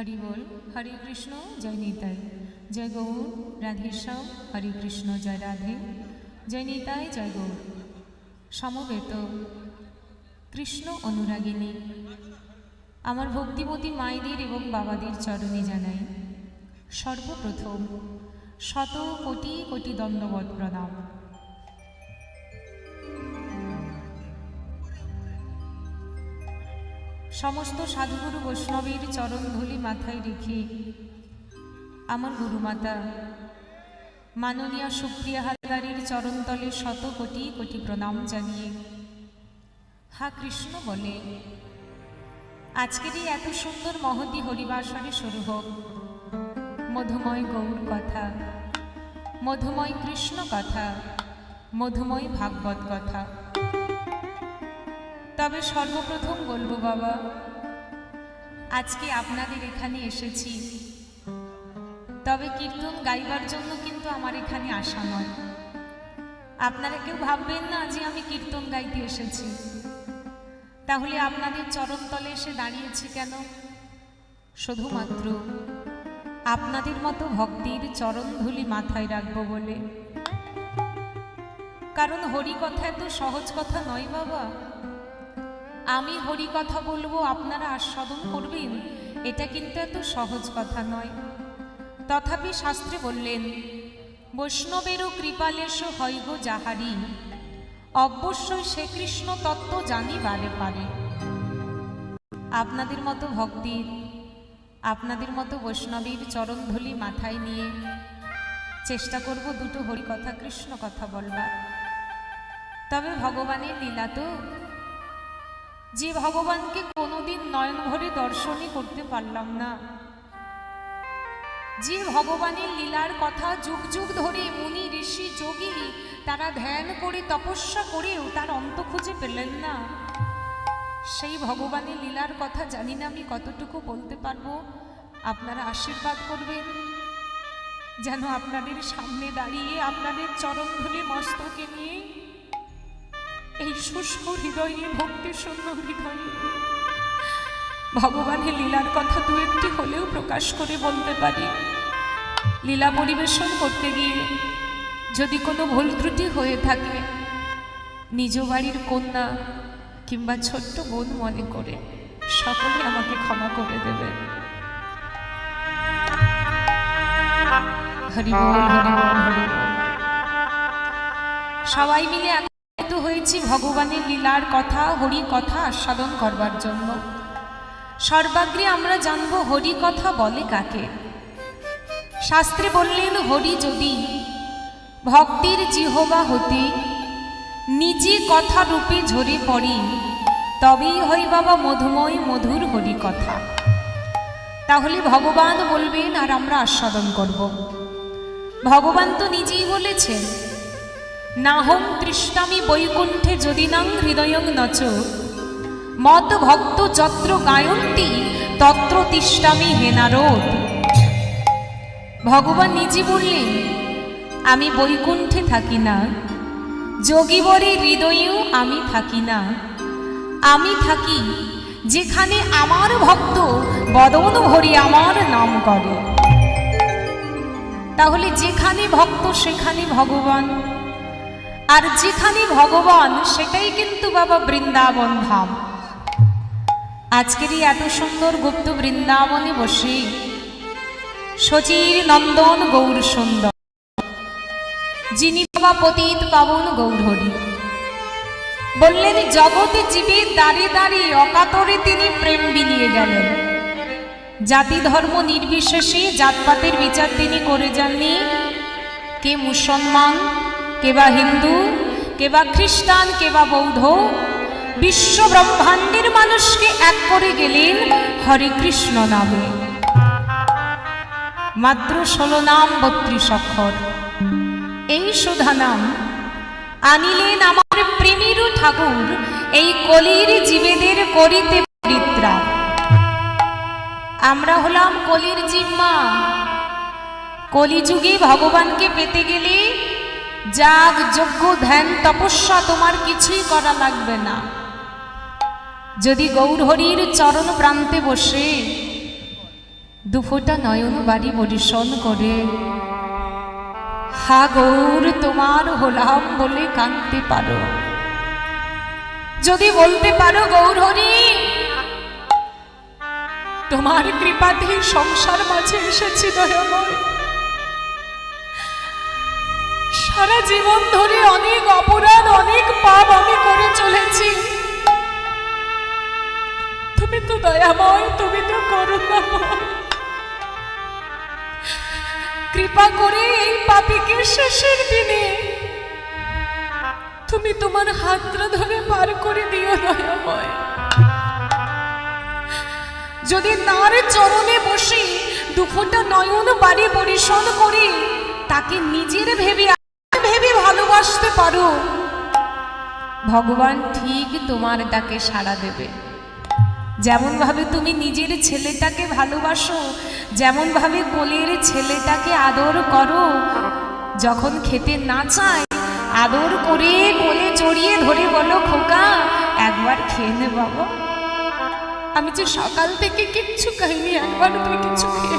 হরি বল, হরে কৃষ্ণ, জয় নিতাই। জয় গৌর, রাধেশ্যাম, হরে কৃষ্ণ, জয় রাধে। জয় নিতাই, জয় গৌর। সমবেত কৃষ্ণ অনুরাগিনী, আমার ভক্তিমতী মায়েদের এবং বাবাদের চরণে জানাই, সর্বপ্রথম শত কোটি কোটি দণ্ডবত প্রণাম। সমস্ত সাধুগুরু বৈষ্ণবের চরণ ধুলি মাথায় রেখে, আমার গুরুমাতা, মাননীয় সুপ্রিয়া হালদারের চরণতলে শত কোটি কোটি প্রণাম জানিয়ে, হা কৃষ্ণ বলে আজকের এই এত সুন্দর মহতি হরিবাসরে শুরু হোক। মধুময় গৌর কথা, মধুময় কৃষ্ণ কথা, মধুময় ভাগবত কথা। তবে সর্বপ্রথম বলব বাবা, আজকে আপনাদের এখানে এসেছি। তবে কীর্তন গাইবার জন্য কিন্তু আমার এখানে আসা নয়। আপনারা কেউ ভাববেন না যে আমি কীর্তন গাইতে এসেছি। তাহলে আপনাদের চরণতলে এসে দাঁড়িয়েছি কেন? শুধুমাত্র আপনাদের মতো ভক্তির চরণধুলি মাথায় রাখব বলে। কারণ হরি কথা এত সহজ কথা নয় বাবা। আমি হরি কথা বলব, আপনারা আস্বাদন করবেন। এটা কিন্তু এত সহজ কথা নয়। তথাপি শাস্ত্রে বললেন, বৈষ্ণবেরও কৃপালেশ হয় গো যাহারি অবশ্যই সে কৃষ্ণ তত্ত্ব জানিবারে পারে। আপনাদের মতো ভক্তির আপনাদের মতো বৈষ্ণবীর চরণধুলি মাথায় নিয়ে চেষ্টা করব দুটো হরি কথা, কৃষ্ণ কথা বলবার। তবে ভগবানের লীলা তো যে ভগবানকে কোনোদিন নয়ন ভরে দর্শনই করতে পারলাম না। যে ভগবানের লীলার কথা যুগ যুগ ধরে মুনি, ঋষি যোগী তারা ধ্যান করে, তপস্যা করেও তার অন্ত খুঁজে পেলেন না। সেই ভগবানের লীলার কথা জানি না আমি কতটুকু বলতে পারব। আপনারা আশীর্বাদ করবেন। যেন আপনাদের সামনে দাঁড়িয়ে, আপনাদের চরণ ধুলে মস্তকে নিয়ে এই শুষ্ক হৃদয়ে ভক্তি শূন্য হৃদয়ে। ভগবানের লীলার কথা দু একটি হলেও প্রকাশ করে বলতে পারি। লীলা পরিবেশন করতে গিয়ে যদি কোনো ভুল ত্রুটি হয়ে থাকে, নিজ বাড়ির কন্যা কিংবা ছোট্ট বোন মনে করে সকলে আমাকে ক্ষমা করে দেবে। সবাই মিলে একত্রিত হয়েছি ভগবানের লীলার কথা হরি কথা আস্বাদন করবার জন্য। সর্বাগ্রে আমরা জানব হরি কথা বলে কাকে। শাস্ত্রে বললেন, হরি যদি ভক্তির জিহবা হতে নিজে কথা রূপে ঝরে পড়ি, তবেই হই বাবা মধুময় মধুর হরি কথা তাহলে ভগবান বলবেন, আর আমরা আস্বাদন করব। ভগবান তো নিজেই বলেছেন নাহং তৃষ্ণামি বৈকুণ্ঠে যদি নাং হৃদয়ং নচ। মত ভক্ত যত্র গায়ন্তি, তত্র তিষ্টামি হেনারোদ ভগবান নিজে বললেন, আমি বৈকুণ্ঠে থাকি না। যোগীবরে হৃদয়েও আমি থাকি না। আমি থাকি যেখানে আমার ভক্ত বদন ভরি আমার নাম করে। তাহলে যেখানে ভক্ত, সেখানে ভগবান। আর যেখানে ভগবান, সেটাই কিন্তু বাবা বৃন্দাবন ধাম। আজকেরই এত সুন্দর গুপ্ত বৃন্দাবনে বসে শচীর নন্দন গৌর সুন্দর। যিনি বাবা পতিত পাবন গৌরহরি। বললেন জগতে জীবের দাঁড়ে দাঁড়িয়ে অকাতরে তিনি প্রেম বিলিয়ে গেলেন। জাতি ধর্ম নির্বিশেষে জাতপাতের বিচার তিনি করে যাননি। কে মুসলমান কে বা হিন্দু কে বা খ্রিস্টান কে বা বৌদ্ধ বিশ্ব ব্রহ্মাণ্ডের মানুষকে এক করে গেলেন হরে কৃষ্ণ নামে। মাত্র ষোলো নাম, বত্রিশ অক্ষর। এই সুধা নাম আনিলেন আমার প্রেমেরও ঠাকুর, এই কলির জীবেদের করিতে পরিত্রাণ আমরা হলাম কলির জিম্মা। কলিযুগে ভগবানকে পেতে গেলে যাগ যজ্ঞ ধ্যান তপস্যা তোমার কিছুই করা লাগবে না। যদি গৌরহরির চরণ প্রান্তে বসে, দুফোটা নয়ন বাড়ি পরিশন করে, হা গৌর তোমার হলাম বলে কাঁদতে পারো। যদি বলতে পারো গৌরহরি, তোমার কৃপাতে সংসার মাঝে এসেছি দয়াময়। সারা জীবন ধরে অনেক অপরাধ, অনেক পাপ আমি করে চলেছি। তুমি তো দয়াময়, তুমি তো করুণাময়। কৃপা করে এই পাপিকে শেষের দিনে তুমি তোমার হাতটা ধরে পার করে দিও দয়াময়। যদি তার চরণে বসে দুফোটা নয়ন বাড়ি পরিশোধ করি, তাকে নিজের ভেবে ভালোবাসতে পারো। ভগবান ঠিক তোমার ডাকে সাড়া দেবে। যেমন ভাবে তুমি নিজের ছেলেটাকে ভালোবাসো, যেমন ভাবে কোলের ছেলেটাকে আদর করো, যখন খেতে না চায়, আদর করে কোলে জড়িয়ে ধরে বলো, খোকা, একবার খেয়ে নে বাবা। আমি যে সকাল থেকে কিচ্ছু খাইনি, একবার তুই কিছু খেয়ে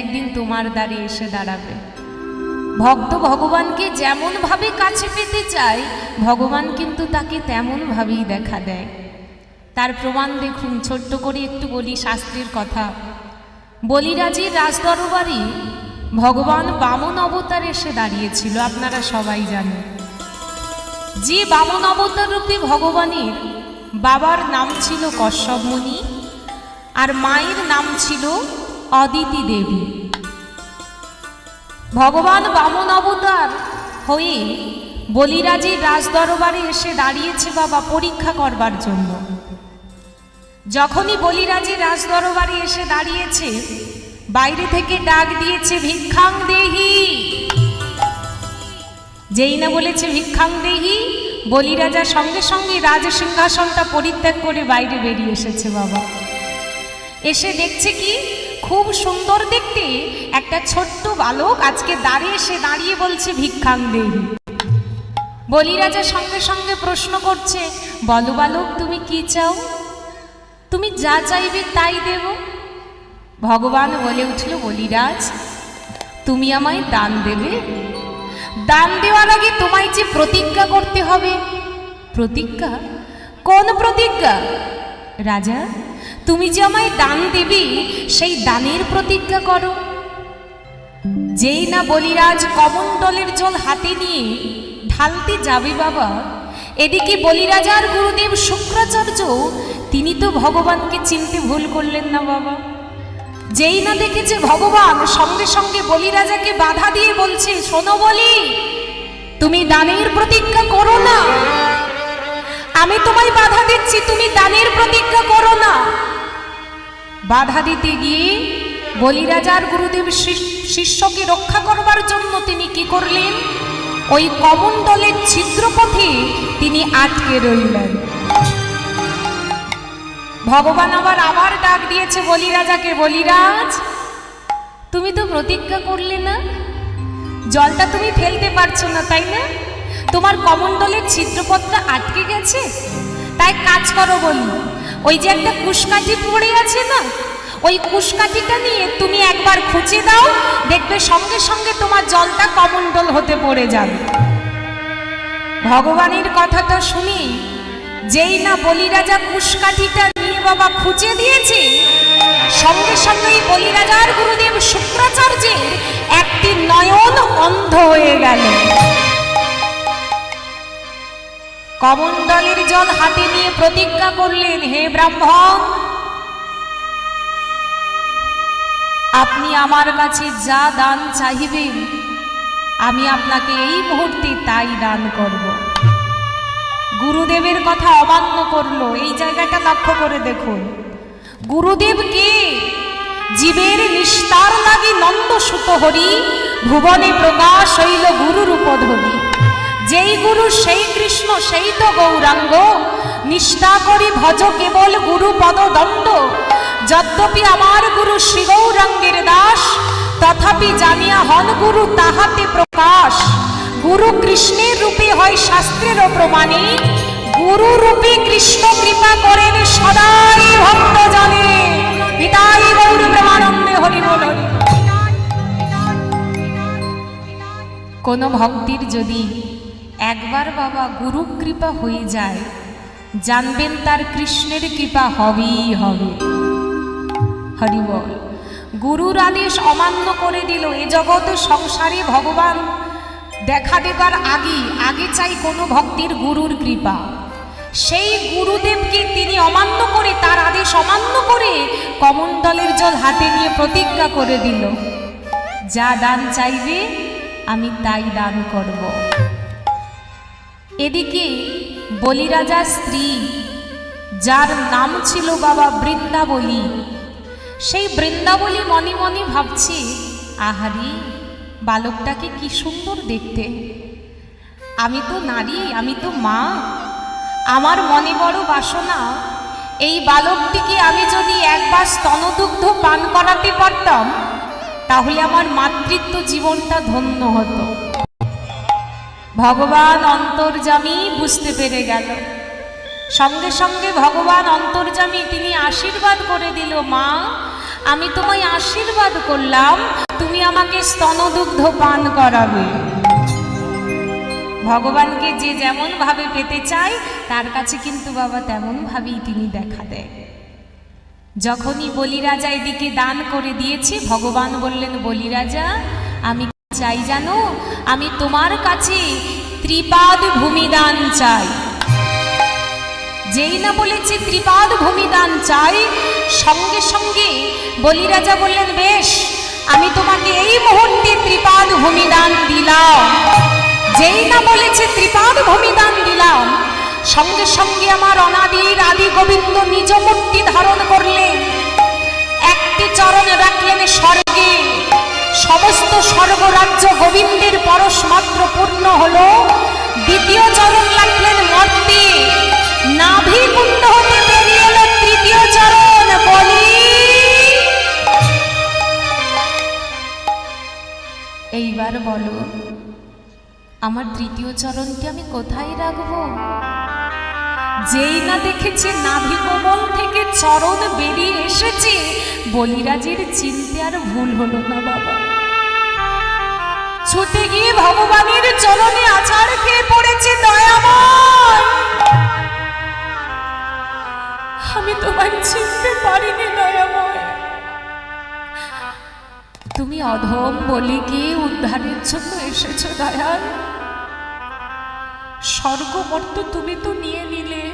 একদিন তোমার দ্বারে এসে দাঁড়াবে। ভক্ত ভগবানকে যেমন ভাবে কাছে পেতে চায়, ভগবান কিন্তু তাকে তেমন ভাবেই দেখা দেয়। তার প্রমাণ দেখুন, ছোট্ট করে একটু বলি শাস্ত্রের কথা। বলিরাজির রাজদরবারে ভগবান বামন অবতার এসে দাঁড়িয়েছিল, আপনারা সবাই জানেন। যে বামন অবতার রূপী ভগবানের বাবার নাম ছিল কশ্যপ মুনি, আর মায়ের নাম ছিল অদিতি দেবী। ভগবান বামন অবতার হয়ে বলিরাজের রাজদরবারে এসে দাঁড়িয়েছে বাবা পরীক্ষা করবার জন্য। যখনই বলিরাজের রাজদরবারে এসে দাঁড়িয়েছে, বাইরে থেকে ডাক দিয়েছে, ভিক্ষাং দেহি! যেই না বলেছে, ভিক্ষাং দেহি! বলি রাজা সঙ্গে সঙ্গে রাজ সিংহাসনটা পরিত্যাগ করে বাইরে বেরিয়ে এসেছে বাবা। এসে দেখছে কি খুব সুন্দর দেখতে। একটা ছোট্ট বালক আজকে দাঁড়িয়ে সে দাঁড়িয়ে বলছে ভিক্ষাং দেহি বলি রাজা সঙ্গে সঙ্গে প্রশ্ন করছে, বলো বালক, তুমি কি চাও? তুমি যা চাইবে তাই দেব। ভগবান বলে উঠল বলিরাজ তুমি আমায় দান দেবে। দান দেওয়ার আগে তোমায় যে প্রতিজ্ঞা করতে হবে। প্রতিজ্ঞা? কোন প্রতিজ্ঞা? রাজা তুমি যে আমায় দান দেবে, সেই দানের প্রতিজ্ঞা করো। যেই না বলিরাজ কমণ্ডলের জল হাতে নিয়ে ঢালতে যাবে বাবা, এদিকে বলিরাজার গুরুদেব শুক্রাচার্য, তিনি তো ভগবানকে চিনতে ভুল করলেন না বাবা। যেই না দেখেছে ভগবান, সঙ্গে সঙ্গে বলিরাজাকে বাধা দিয়ে বলছে, শোনো বলি, তুমি দানের প্রতিজ্ঞা করো না। আমি তোমায় বাধা দিচ্ছি, তুমি দানের প্রতিজ্ঞা করো না। বাধা দিতে গিয়ে বলিরাজার গুরুদেব শিষ- শিষ্যকে রক্ষা করবার জন্য তিনি কি করলেন? ওই কমণ্ডলের ছিদ্রপথে তিনি আটকে রইলেন। ভগবান আবার আবার ডাক দিয়েছে, বলিরাজাকে, বলিরাজ, তুমি তো প্রতিজ্ঞা করলে না? জলটা তুমি ফেলতে পারছ না, তাই না? তোমার কমণ্ডলের ছিদ্রপথটা আটকে গেছে? তাই কাজ করো বলি। ওই যে একটা কুশকাঠি পড়ে আছে না, ওই কুশকাঠিটা নিয়ে তুমি একবার খুঁচে দাও, দেখবে সঙ্গে সঙ্গে তোমার জলটা কমণ্ডল হতে পড়ে যাবে। ভগবানের কথাটা শুনি, যেই না বলিরাজা কুশকাঠিটা নিয়ে বাবা খুঁজে দিয়েছে, সঙ্গে সঙ্গেই বলিরাজার গুরুদেব শুক্রাচার্যের একটি নয়ন অন্ধ হয়ে গেল। কমণ্ডলের জল হাতে নিয়ে প্রতিজ্ঞা করলেন, হে ব্রাহ্মণ, আপনি আমার কাছে যা দান চাহিবেন, আমি আপনাকে এই মুহূর্তে তাই দান করব। গুরুদেবের কথা অমান্য করল, এই জায়গাটা লক্ষ্য করে দেখুন। গুরুদেব কে? জীবের নিস্তার লাগি নন্দ হরি ভুবনে প্রকাশ হইল গুরুর উপধরি যেই গুরু সেই কৃষ্ণ, সেই তো গৌরাঙ্গ। নিষ্ঠা করি ভজ কেবল গুরু পদদণ্ড। যদ্যপি আমার গুরু শ্রী গৌরাঙ্গের দাস, তথাপি জানিয়া হন গুরু তাহাতে প্রকাশ। গুরু কৃষ্ণের রূপে হয় শাস্ত্রের প্রমাণে। গুরু রূপে কৃষ্ণ কৃপা করেন সদাই ভক্ত জানে পিতাই গৌর প্রেমানন্দে হরি বল। কোনো ভক্তির যদি একবার বাবা গুরু কৃপা হয়ে যায়, জানবেন তার কৃষ্ণের কৃপা হবেই হবে। হরি বল, গুরুর আদেশ অমান্য করে দিল এ জগৎ সংসারে ভগবান। দেখা দেবার আগে আগে চাই কোনো ভক্তির গুরুর কৃপা। সেই গুরুদেবকে তিনি অমান্য করে, তার আদেশ অমান্য করে কমণ্ডলের জল হাতে নিয়ে প্রতিজ্ঞা করে দিল। যা দান চাইবে, আমি তাই দান করব। এদিকে বলিরাজার স্ত্রী, যার নাম ছিল বাবা বৃন্দাবলী, সেই বৃন্দাবলী মনে মনে ভাবছে, আহারি, বালকটাকে কি সুন্দর দেখতে। আমি তো নারী, আমি তো মা। আমার মনে বড় বাসনা, এই বালকটিকে আমি যদি একবার স্তনদুগ্ধ পান করাতে পারতাম, তাহলে আমার মাতৃত্ব জীবনটা ধন্য হতো। ভগবান অন্তর্জামী বুঝতে পেরে গেল। সঙ্গে সঙ্গে ভগবান অন্তর্জামী তিনি আশীর্বাদ করে দিল, মা, আমি তোমায় আশীর্বাদ করলাম, তুমি আমাকে স্তনদুগ্ধ পান করাবে। ভগবানকে যে যেমন ভাবে পেতে চায়, তার কাছে কিন্তু বাবা তেমন ভাবেই তিনি দেখা দেয়। যখনই বলিরাজা এদিকে দান করে দিয়েছে, ভগবান বললেন, বলিরাজা, আমি চাই জানো? আমি তোমার কাছে ত্রিপাদ ভূমিদান চাই। যেই না বলেছে ত্রিপাদ ভূমিদান চাই, সঙ্গে সঙ্গে বলিরাজা বললেন, বেশ, আমি তোমাকে এই মুহূর্তে ত্রিপাদ ভূমিদান দিলাম। যেই না বলেছে ত্রিপাদ ভূমিদান দিলাম, সঙ্গে সঙ্গে আমার অনাদির আদি গোবিন্দ নিজ মূর্তি ধারণ করলেন। একটি চরণ রাখলেন স্বর্গে। সমস্ত স্বর্গরাজ্য গোবিন্দের পরশ মাত্র পূর্ণ হলো। দ্বিতীয় চরণ রাখলেন মর্তে। নাভি হতে বেরিয়ে এলো তৃতীয় চরণ, বলি। এইবার বলো, আমার তৃতীয় চরণটি আমি কোথায় রাখব? যেই না দেখেছে নাভি কোমল থেকে চরণ বেরিয়ে এসেছে, বলিরাজের চিনতে আর ভুল হলো না বাবা। ছুটে গিয়ে ভগবানের চরণে আছাড় খেয়ে পড়েছে দয়াময়। আমি তোমায় চিনতে পারিনি দয়াময়। তুমি অধম বলিকে উদ্ধারের জন্য এসেছ দয়াল। স্বর্গমর্ত তুমি তো নিয়ে নিলে।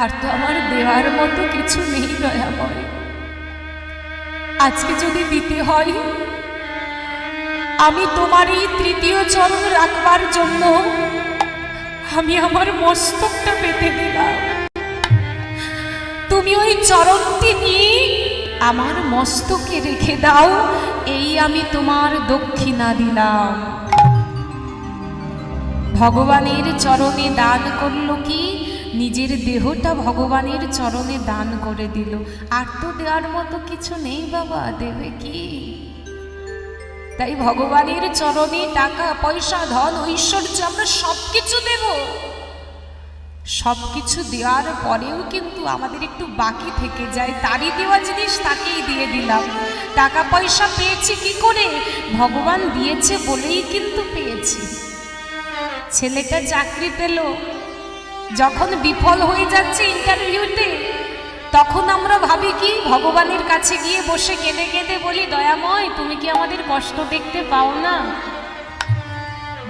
আর তো আমার দেওয়ার মতো কিছু নেই দয়াময়। আজকে যদি দিতে হয় আমি তোমার এই তৃতীয় চরণ রাখবার জন্য আমি আমার মস্তকটা পেতে দিলাম তুমি ওই চরণটি নিয়ে আমার মস্তকে রেখে দাও, এই আমি তোমার দক্ষিণা দিলাম। ভগবানের চরণে দান করল কি? নিজের দেহটা ভগবানের চরণে দান করে দিল। আর তো দেওয়ার মতো কিছু নেই বাবা, দেবে কি? তাই ভগবানের চরণে টাকা, পয়সা, ধন, ঐশ্বর্য আমরা সব কিছু দেব। সব কিছু দেওয়ার পরেও কিন্তু আমাদের একটু বাকি থেকে যায়। তারই দেওয়া জিনিস তাকেই দিয়ে দিলাম। টাকা, পয়সা পেয়েছি কি করে? ভগবান দিয়েছে বলেই কিন্তু পেয়েছি। ছেলেটা চাকরি পেল। যখন বিফল হয়ে যাচ্ছে ইন্টারভিউতে তখন আমরা ভাবি কি, ভগবানের কাছে গিয়ে বসে কেঁদে কেঁদে বলি, দয়াময়, তুমি কি আমাদের কষ্ট দেখতে পাও না?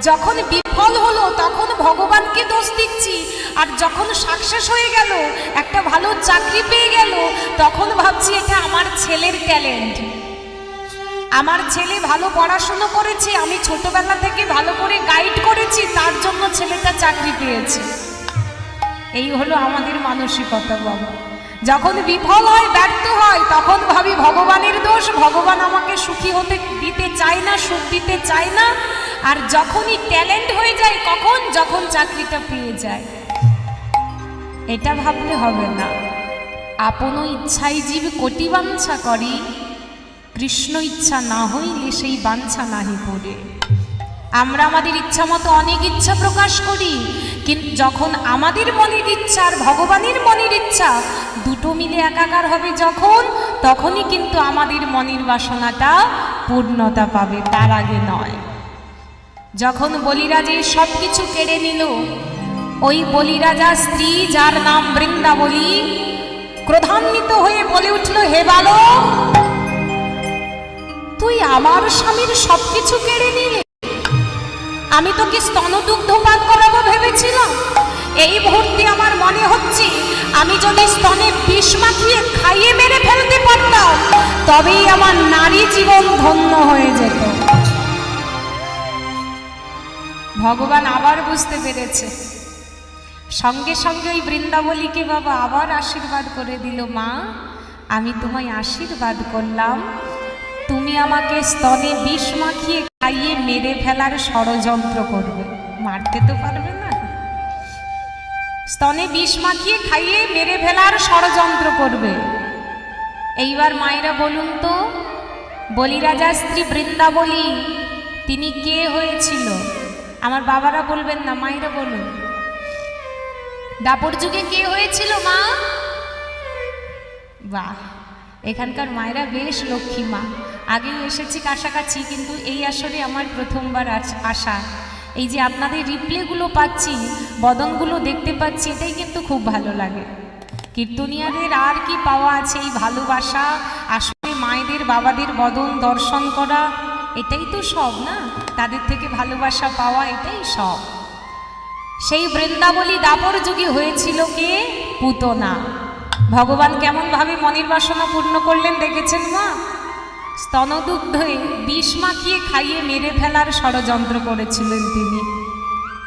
যখন বিফল হলো, তখন ভগবানকে দোষ দিচ্ছি। আর যখন সাকসেস হয়ে গেল, একটা ভালো চাকরি পেয়ে গেল, তখন ভাবছি এটা আমার ছেলের ট্যালেন্ট। আমার ছেলে ভালো পড়াশুনো করেছে, আমি ছোটবেলা থেকে ভালো করে গাইড করেছি, তার জন্য ছেলেটা চাকরি পেয়েছে। এই হলো আমাদের মানসিকতা, বাবা। যখন বিফল হয়, ব্যর্থ হয়, তখন ভাবি ভগবানের দোষ। ভগবান আমাকে সুখী হতে দিতে চায় না, সুখ দিতে চায় না। আর যখনই ট্যালেন্ট হয়ে যায়, কখন? যখন চাকরিটা পেয়ে যায়। এটা ভাবলে হবে না। আপন ইচ্ছাই জীব কোটি বাঞ্ছা করি। কৃষ্ণ ইচ্ছা না হইলে সেই বাঞ্ছা নাহি পড়ে। আমরা আমাদের ইচ্ছা মতো অনেক ইচ্ছা প্রকাশ করি। কিন্তু যখন আমাদের মনের ইচ্ছা আর ভগবানের মনের ইচ্ছা দুটো মিলে একাকার হবে যখন, তখনই কিন্তু আমাদের মনের বাসনাটা পূর্ণতা পাবে, তার আগে নয়। যখন বলিরাজের সব কিছু কেড়ে নিল, ওই বলিরাজা স্ত্রী যার নাম বৃন্দাবলী ক্রধান্বিত হয়ে বলে উঠল, হে বালক, তুই আমার স্বামীর সবকিছু কেড়ে নিলে? আমি তোকে স্তনদুগ্ধ পান করাবো ভেবেছিলাম? এই মুহূর্তে আমার মনে হচ্ছে আমি যদি স্তনে বিষ মাখিয়ে খাইয়ে মেরে ফেলতে পারতাম, তবেই আমার নারী জীবন ধন্য হয়ে যেত। ভগবান আবার বুঝতে পেরেছে। সঙ্গে সঙ্গে ওই বৃন্দাবলীকে বাবা আবার আশীর্বাদ করে দিল, মা, আমি তোমায় আশীর্বাদ করলাম। তুমি আমাকে স্তনে বিষ মাখিয়ে খাইয়ে মেরে ফেলার ষড়যন্ত্র করবে। মারতে তো পারবে না। স্তনে বিষ মাখিয়ে খাইয়ে মেরে ফেলার ষড়যন্ত্র করবে। এইবার মায়েরা বলুন তো, বলিরাজা স্ত্রী বৃন্দাবলী তিনি কে হয়েছিল? আমার বাবারা বলবেন না, মায়েরা বলুন। দাপর যুগে কে হয়েছিল, মা? বাহ, এখানকার মায়েরা বেশ লক্ষ্মী মা। আগেও এসেছি কাছাকাছি, কিন্তু এই আসরে আমার প্রথমবার আস- এই যে আপনাদের রিপ্লেগুলো পাচ্ছি, বদনগুলো দেখতে পাচ্ছি, এটাই কিন্তু খুব ভালো লাগে। কীর্তনিয়াদের আর কি পাওয়া আছে এই ভালোবাসা, আসলে মায়েদের, বাবাদের বদন, দর্শন করা, এটাই তো সব না? তাদের থেকে ভালোবাসা পাওয়া, এটাই সব। সেই বৃন্দাবলী দাপর যুগে হয়েছিল কে? পুতনা। ভগবান কেমনভাবে মনের বাসনা পূর্ণ করলেন, দেখেছেন মা? স্তনদুগ্ধে বিষ মাখিয়ে খাইয়ে মেরে ফেলার ষড়যন্ত্র করেছিলেন তিনি।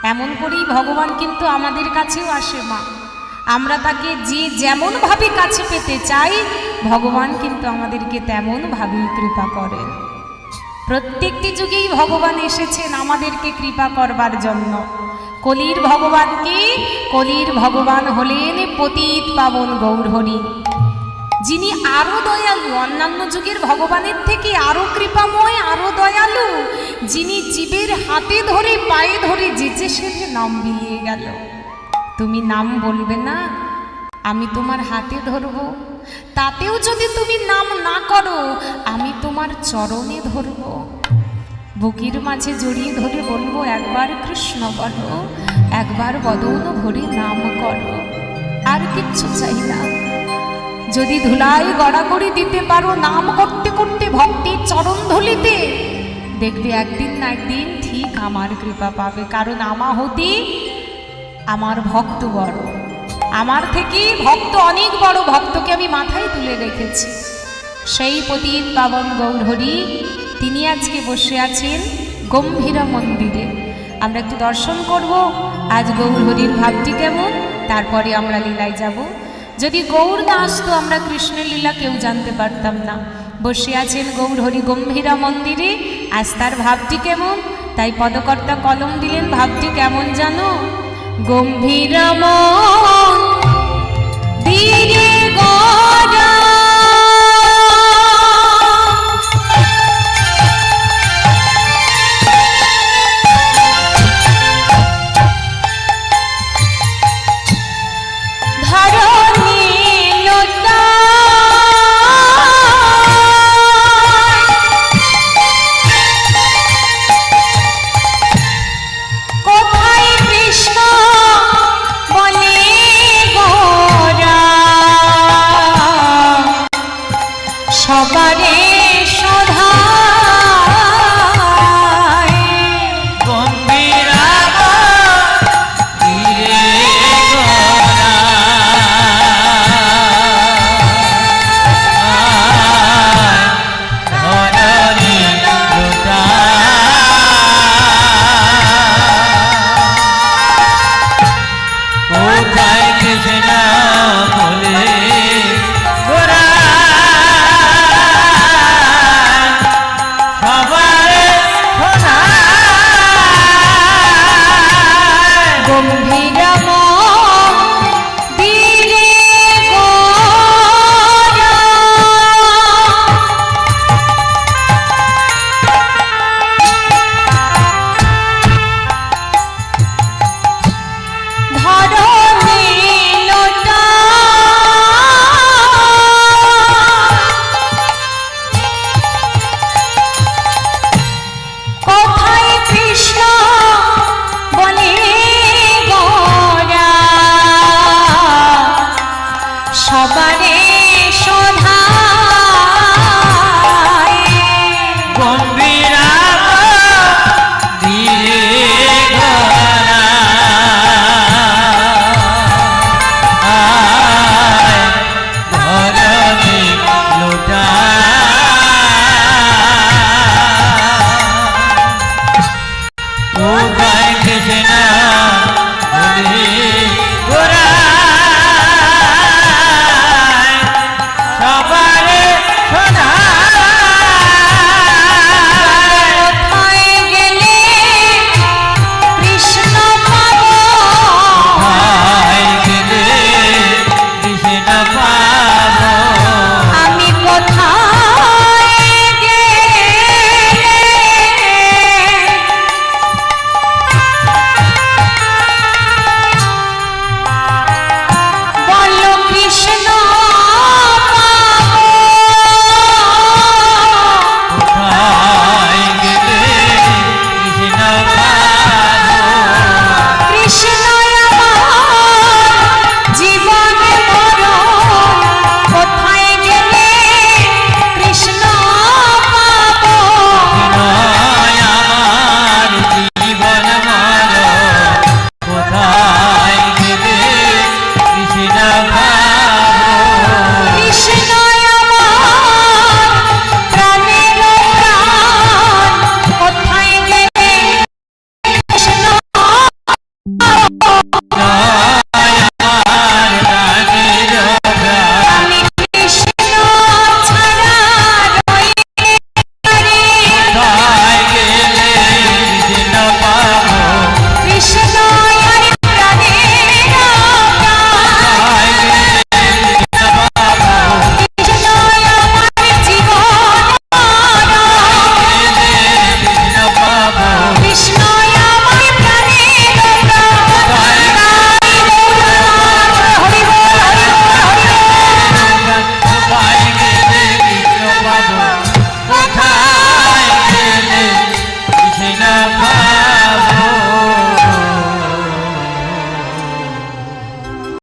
এমন করেই ভগবান কিন্তু আমাদের কাছেও আসে মা। আমরা তাকে যে যেমনভাবে কাছে পেতে চাই, ভগবান কিন্তু আমাদেরকে তেমনভাবেই কৃপা করেন। প্রত্যেকটি যুগেই ভগবান এসেছেন আমাদেরকে কৃপা করবার জন্য। কলির ভগবানকে কলির ভগবান হলেন পতিত পাবন গৌরহরি। যিনি আরও দয়ালু, অন্যান্য যুগের ভগবানের থেকে আরও কৃপাময়, আরও দয়ালু, যিনি জীবের হাতে ধরে, পায়ে ধরে যেচে সেচে নাম বিলিয়ে গেল। তুমি নাম বলবে না, আমি তোমার হাতে ধরবো। তাতেও যদি তুমি নাম না করো, আমি তোমার চরণে ধরবো। বুকের মাঝে জড়িয়ে ধরে বলব, একবার কৃষ্ণ বলো, একবার বদন ভরে নাম করো। আর কিচ্ছু চাই না। যদি ধুলাই গড়াগড়ি দিতে পারো, নাম করতে করতে ভক্তির চরণ ধলিতে। দেখবে একদিন না একদিন ঠিক আমার কৃপা পাবে, কারণ আমা হতে আমার ভক্ত বড়। আমার থেকে ভক্ত অনেক বড় ভক্তকে আমি মাথায় তুলে রেখেছি। সেই পতিত পাবন গৌরহরি, তিনি আজকে বসে আছেন গম্ভীরা মন্দিরে। আমরা একটু দর্শন করব, আজ গৌরহরির ভাবটি কেমন? তারপরে আমরা লীলায় যাব। যদি গৌর না আসতো আমরা কৃষ্ণের লীলা কেউ জানতে পারতাম না। বসে আছেন গৌর হরি গম্ভীরা মন্দিরে, আজ তার ভাবটি কেমন? তাই পদকর্তা কলম দিলেন, ভাবটি কেমন জানো? গম্ভীরম ধীরে গড়া সবারে সধা